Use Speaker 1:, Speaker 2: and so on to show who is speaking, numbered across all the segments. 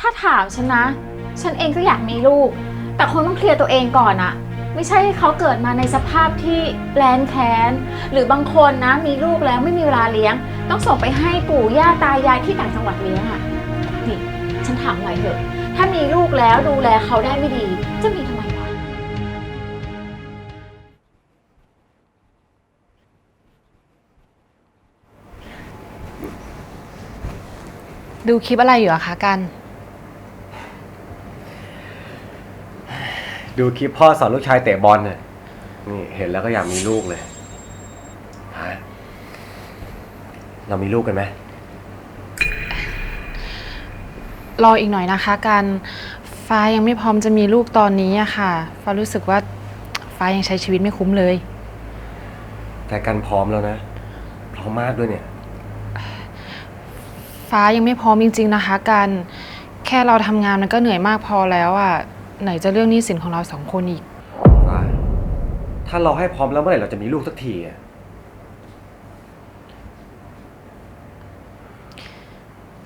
Speaker 1: ถ้าถามฉันนะ ฉันเองก็อยากมีลูก แต่คงต้องเคลียร์ตัวเองก่อนอะไม่ใช่ให้เขาเกิดมาในสภาพที่แรนแค้น หรือบางคนนะมีลูกแล้วไม่มีเวลาเลี้ยง ต้องส่งไปให้ปู่ย่าตายายที่ต่างจังหวัดเลี้ยงอะนี่ฉันถามหน่อยเถอะ ถ้ามีลูกแล้วดูแลเขาได้ไม่ดี จะมีทำไมวะ
Speaker 2: ดูคลิปอะไรอยู่อะคะกัน
Speaker 3: ดูคลิปพ่อสอนลูกชายเตะบอลเนี่ยนี่เห็นแล้วก็อยากมีลูกเลยฮะเรามีลูกกันไหม
Speaker 2: รออีกหน่อยนะคะกันฟ้ายังไม่พร้อมจะมีลูกตอนนี้อะค่ะ ฟ้ารู้สึกว่าฟ้ายังใช้ชีวิตไม่คุ้มเลย
Speaker 3: แต่กันพร้อมแล้วนะ พร้อมมากด้วยเนี่ย
Speaker 2: ฟ้ายังไม่พร้อมจริง ๆนะคะกันแค่เราทำงานมันก็เหนื่อยมากพอแล้วอะ ไหนจะเรื่องหนี้สินของเราสองคนอีก
Speaker 3: ฟ้าถ้าเราให้พร้อมแล้วเมื่อไหร่เราจะมีลูกสักทีอะ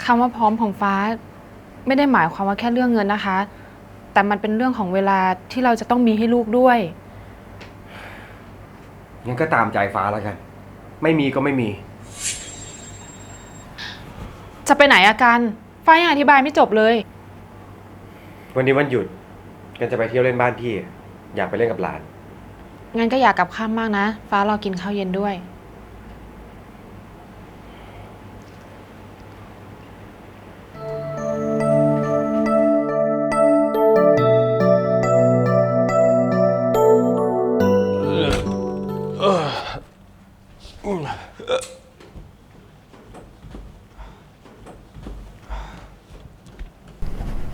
Speaker 2: คำว่าพร้อมของฟ้า ไม่ได้หมายความว่าแค่เรื่องเงินนะคะ แต่มันเป็นเรื่องของเวลาที่เราจะต้องมีให้ลูกด้วย
Speaker 3: งั้นก็ตามใจฟ้าแล้วกัน ไม่มีก็ไม่มี
Speaker 2: จะไปไหนอากันฟ้ายังอธิบายไม่จบเลย
Speaker 3: วันนี้วันหยุด กันจะไปเที่ยวเล่นบ้านพี่ อยากไปเล่นกับหลาน
Speaker 2: งั้นก็อยากกลับข้ามมากนะ ฟ้ารอกินข้าวเย็นด้วย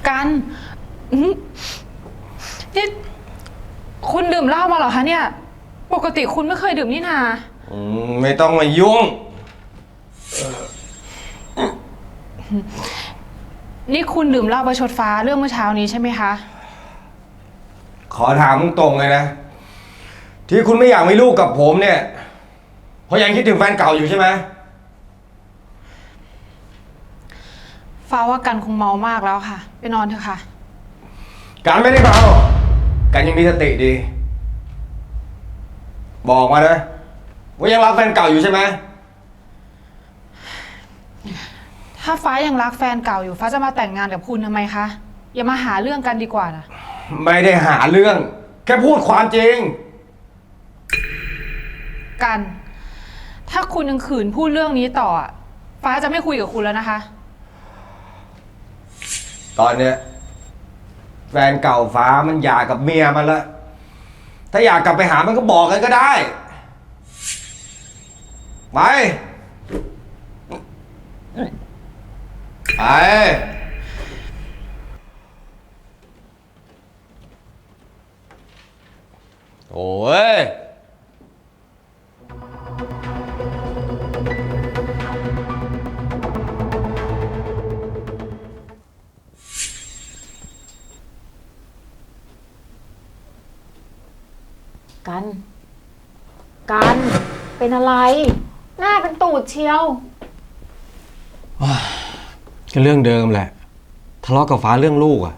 Speaker 2: กันอื้อ นี่คุณดื่มเหล้ามาเหรอคะเนี่ย ปกติคุณไม่เคยดื่มนี่นา
Speaker 3: อืมไม่ต้องมายุ่ง
Speaker 2: นี่คุณดื่มเหล้าประชดฟ้าเรื่องเมื่อเช้านี้ใช่ไหมคะ
Speaker 3: ขอถามตรงๆเลยนะ ที่คุณไม่อยากมีลูกกับผมเนี่ย เพราะยังคิดถึงแฟนเก่าอยู่ใช่ไหม
Speaker 2: ฟ้าว่ากันคงเมามากแล้วค่ะ ไปนอนเถอะค่ะ
Speaker 3: การไม่ได้เมา การยังมีสติดี บอกมานะว่ายังรักแฟนเก่าอยู่ใช่ไหม
Speaker 2: ถ้าฟ้ายังรักแฟนเก่าอยู่ ฟ้าจะมาแต่งงานกับคุณทำไมคะ อย่ามาหาเรื่องกันดีกว่านะ
Speaker 3: ไม่ได้หาเรื่อง แค่พูดความจริง
Speaker 2: กัน ถ้าคุณยังขืนพูดเรื่องนี้ต่ออะฟ้าจะไม่คุยกับคุณแล้วนะคะ
Speaker 3: ตอนเนี้ย แฟนเก่าฟ้ามันหย่ากับเมียมันละถ้าอยากกลับไปหามันก็บอกกันก็ได้ ไป ไป โอ้ย
Speaker 1: กัน กัน เป็นอะไร หน้าเป็นตูดเชียว
Speaker 3: ก็เรื่องเดิมแหละ ทะเลาะกับฟ้าเรื่องลูกอะ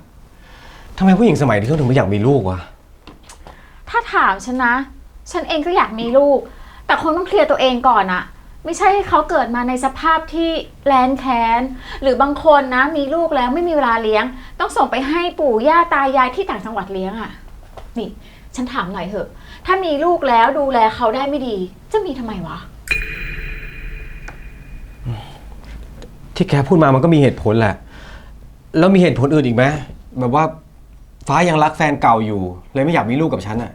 Speaker 3: ทำไมผู้หญิงสมัยนี้เขาถึงไม่อยากมีลูกวะ
Speaker 1: ถ้าถามฉันนะ ฉันเองก็อยากมีลูก แต่คงต้องเคลียร์ตัวเองก่อนอะไม่ใช่ให้เขาเกิดมาในสภาพที่แรนแค้น หรือบางคนนะ มีลูกแล้วไม่มีเวลาเลี้ยง ต้องส่งไปให้ปู่ย่าตายายที่ต่างจังหวัดเลี้ยงอะนี่ ฉันถามหน่อยเถอะ ถ้ามีลูกแล้วดูแลเขาได้ไม่ดี จะมีทำไมวะ
Speaker 3: ที่แกพูดมามันก็มีเหตุผลแหละ แล้วมีเหตุผลอื่นอีกไหมแบบว่าฟ้ายังรักแฟนเก่าอยู่ เลยไม่อยากมีลูกกับฉันอะ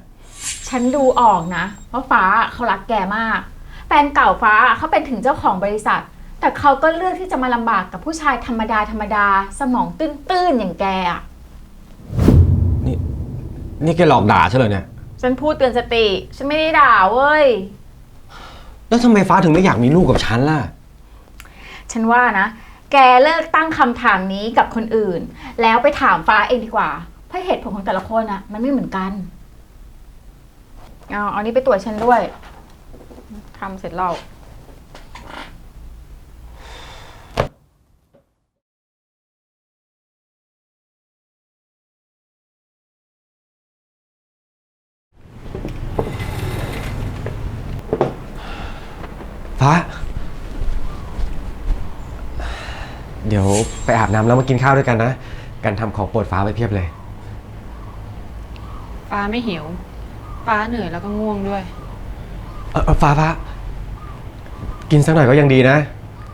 Speaker 1: ฉันดูออกนะว่าฟ้าเขารักแกมาก แฟนเก่าฟ้าเขาเป็นถึงเจ้าของบริษัท แต่เขาก็เลือกที่จะมาลำบากกับผู้ชายธรรมดาธรรมดาสมองตื้นๆอย่างแกอะ
Speaker 3: นี่นี่แกหลอกด่าฉันเลยเนี่ย
Speaker 1: ฉันพูดเตือนสติ ฉันไม่ได้ด่าเว้ย
Speaker 3: แล้วทำไมฟ้าถึงไม่อยากมีลูกกับฉันล่ะ
Speaker 1: ฉันว่านะ แกเลิกตั้งคำถามนี้กับคนอื่น แล้วไปถามฟ้าเองดีกว่า เพราะเหตุผลของแต่ละคนอะมันไม่เหมือนกัน เอาเอานี้ไปตรวจฉันด้วยทำเสร็จแล้ว
Speaker 3: ฟ้า เดี๋ยวไปอาบน้ำแล้วมากินข้าวด้วยกันนะ กันทำของโปรดฟ้าไปเพียบเลย
Speaker 2: ฟ้าไม่หิว ฟ้าเหนื่อยแล้วก็ง่วงด้วย
Speaker 3: เออเออฟ้าฟ้า กินสักหน่อยก็ยังดีนะ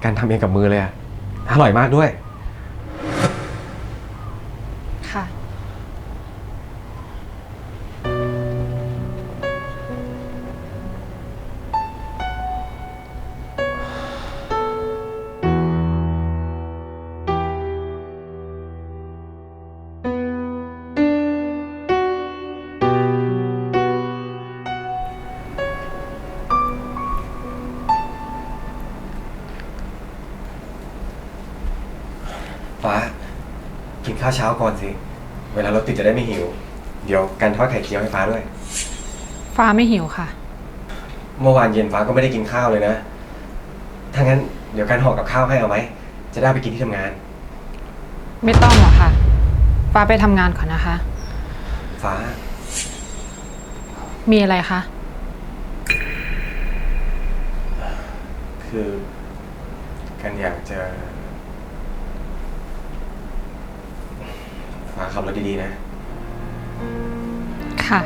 Speaker 3: การทำเองกับมือเลยอะอร่อยมากด้วย
Speaker 2: ค่ะ
Speaker 3: ข้าวเช้าก่อนสิ เวลารถติดจะได้ไม่หิว เดี๋ยวการทอดไข่เจียวให้ฟ้าด้วย
Speaker 2: ฟ้าไม่หิวค่ะ
Speaker 3: เมื่อวานเย็นฟ้าก็ไม่ได้กินข้าวเลยนะถ้างั้นเดี๋ยวการห่อกับข้าวให้เอาไหม จะได้เอาไปกินที่ทำงาน
Speaker 2: ไม่ต้องหรอกค่ะ ฟ้าไปทำงานก่อนนะคะ
Speaker 3: ฟ้า
Speaker 2: มีอะไรคะ
Speaker 3: คือ กันอยากจะ ฟ้าขับรถดีๆนะ
Speaker 2: ค่ะ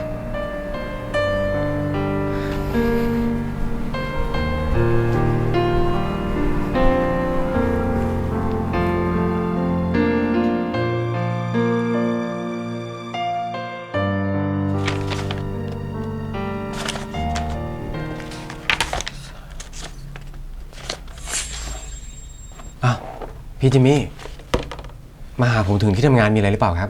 Speaker 3: อ้าวพี่จิมมี่ มาหาผมถึงที่ทำงานมีอะไรหรือเปล่าครับ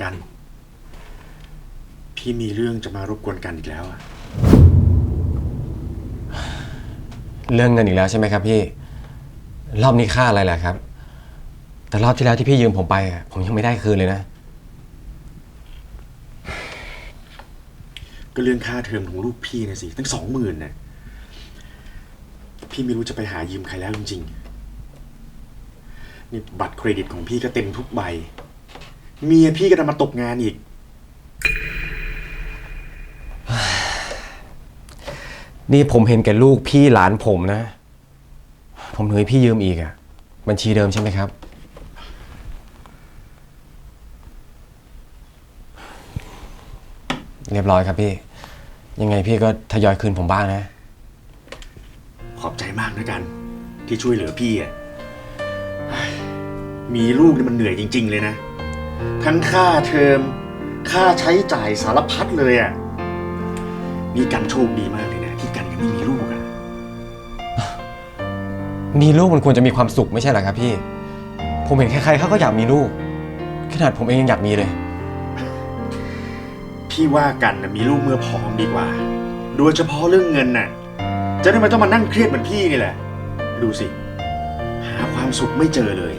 Speaker 4: กัน พี่มีเรื่องจะมารบกวนกันอีกแล้วอะ
Speaker 3: เรื่องเงินอีกแล้วใช่ไหมครับพี่ รอบนี้ค่าอะไรล่ะครับ แต่รอบที่แล้วที่พี่ยืมผมไปอะผมยังไม่ได้คืนเลยนะ
Speaker 4: ก็เรื่องค่าเทอมของลูกพี่นะสิตั้งสองหมื่นน่ะพี่ไม่รู้จะไปหายืมใครแล้วจริงๆนี่บัตรเครดิตของพี่ก็เต็มทุกใบ เมียพี่ก็จะมาตกงานอีก
Speaker 3: นี่ผมเห็นแก่ลูกพี่หลานผมนะ ผมถึงให้พี่ยืมอีกอะบัญชีเดิมใช่ไหมครับ เรียบร้อยครับพี่ ยังไงพี่ก็ทยอยคืนผมบ้างนะ
Speaker 4: ขอบใจมากนะกัน ที่ช่วยเหลือพี่อะเฮ้ยมีลูกนี่มันเหนื่อยจริง ๆ เลยนะ ทั้งค่าเทอม ค่าใช้จ่ายสารพัดเลยอะนี่กันโชคดีมากเลยนะ ที่กันยังไม่มีลูกอะ
Speaker 3: มีลูกมันควรจะมีความสุขไม่ใช่เหรอครับพี่ ผมเห็นใครๆเขาก็อยากมีลูก ขนาดผมเองยังอยากมีเลย
Speaker 4: พี่ว่ากันนะมีลูกเมื่อพร้อมดีกว่า โดยเฉพาะเรื่องเงินน่ะ จะได้ไม่ต้องมานั่งเครียดเหมือนพี่นี่แหละ ดูสิ หาความสุขไม่เจอเลย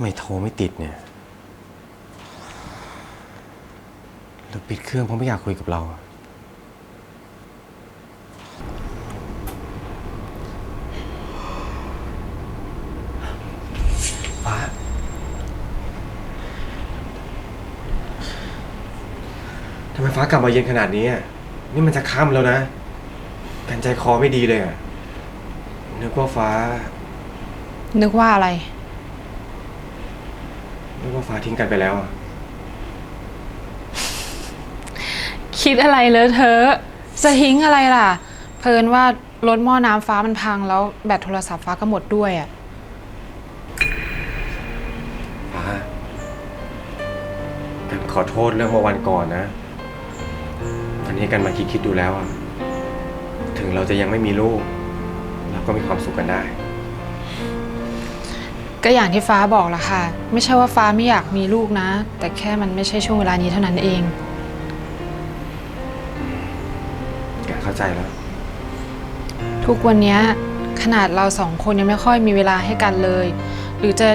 Speaker 3: ไม่โทรไม่ติดเนี่ยหรือปิดเครื่องเพราะไม่อยากคุยกับเราอะฟ้า ทำไมฟ้ากลับมาเย็นขนาดนี้อะนี่มันจะค่ำแล้วนะ กันใจคอไม่ดีเลยอะนึกว่าฟ้า
Speaker 2: นึกว่าอะไร
Speaker 3: นึกว่าฟ้าทิ้งกันไปแล้วอะ
Speaker 2: คิดอะไรเลอะเทอะจะทิ้งอะไรล่ะ เพลินว่ารถหม้อน้ำฟ้ามันพังแล้วแบตโทรศัพท์ฟ้าก็หมดด้วยอะ
Speaker 3: ฟ้าขอโทษเรื่องเมื่อวันก่อนนะวันนี้กันมาคิดคิดๆดูแล้วอะถึงเราจะยังไม่มีลูกเราก็มีความสุขกันได้
Speaker 2: ก็อย่างที่ฟ้าบอกละค่ะ ไม่ใช่ว่าฟ้าไม่อยากมีลูกนะ แต่แค่มันไม่ใช่ช่วงเวลานี้เท่านั้นเอง
Speaker 3: แกเข้าใจแล้ว
Speaker 2: ทุกวันเนี้ยขนาดเราสองคนยังไม่ค่อยมีเวลาให้กันเลย หรือจะ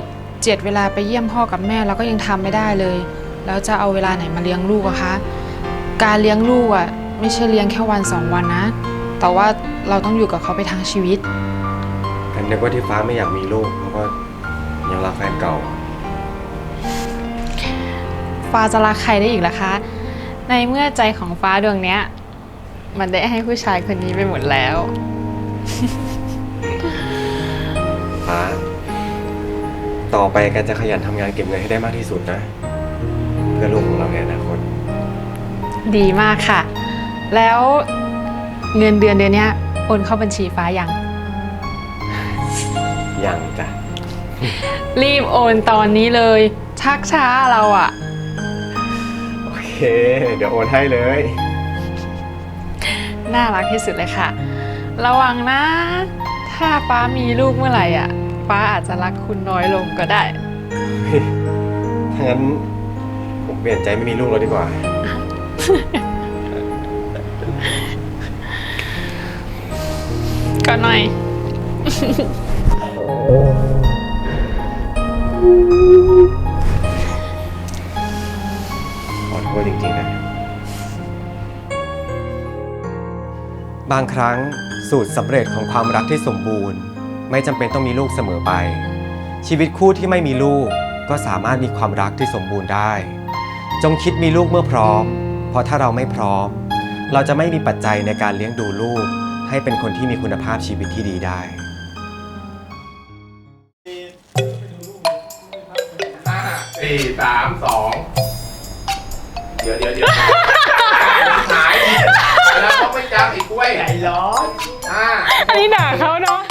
Speaker 2: เจ็ดเวลาไปเยี่ยมพ่อกับแม่เราก็ยังทำไม่ได้เลย แล้วจะเอาเวลาไหนมาเลี้ยงลูกอะคะ การเลี้ยงลูกอะไม่ใช่เลี้ยงแค่วันสองวันนะ แต่ว่าเราต้องอยู่กับเขาไปทั้งชีวิต
Speaker 3: กันนึกว่าที่ฟ้าไม่อยากมีลูกเพราะว่ายัง รักแฟนเก่า
Speaker 2: ฟ้าจะรักใครได้อีกล่ะคะ ในเมื่อใจของฟ้าดวงเนี้ย มันได้ให้ผู้ชายคนนี้ไปหมดแล้ว
Speaker 3: ฟ้า ต่อไปกันจะขยันทำงานเก็บเงินให้ได้มากที่สุดนะ เพื่อลูกของเราในอนาคต
Speaker 2: ดีมากค่ะ แล้วเงินเดือนเดือนเนี้ยโอนเข้าบัญชีฟ้ายัง
Speaker 3: ยังจ้ะ
Speaker 2: รีบโอนตอนนี้เลย ชักช้าเราอะ
Speaker 3: โอเค เดี๋ยวโอนให้เลย
Speaker 2: น่ารักที่สุดเลยค่ะ ระวังนะ ถ้าฟ้ามีลูกเมื่อไหร่อะฟ้าอาจจะรักคุณน้อยลงก็ได้
Speaker 3: ถ้างั้นผมเปลี่ยนใจไม่มีลูกแล้วดีกว่า
Speaker 2: ก็หน่อย
Speaker 3: ขอโทษจริงๆนะ บางครั้งสูตรสำเร็จของความรักที่สมบูรณ์ ไม่จำเป็นต้องมีลูกเสมอไป ชีวิตคู่ที่ไม่มีลูกก็สามารถมีความรักที่สมบูรณ์ได้ จงคิดมีลูกเมื่อพร้อม เพราะถ้าเราไม่พร้อม เราจะไม่มีปัจจัยในการเลี้ยงดูลูก ให้เป็นคนที่มีคุณภาพชีวิตที่ดีได้
Speaker 5: สี่สามสองเดี๋ยวเดี๋ยวเดี๋ยวหายแล้วเขาไม่จำอีกกล้วยไหนล้ออ่า
Speaker 2: อันนี้ด่าเขาเนาะ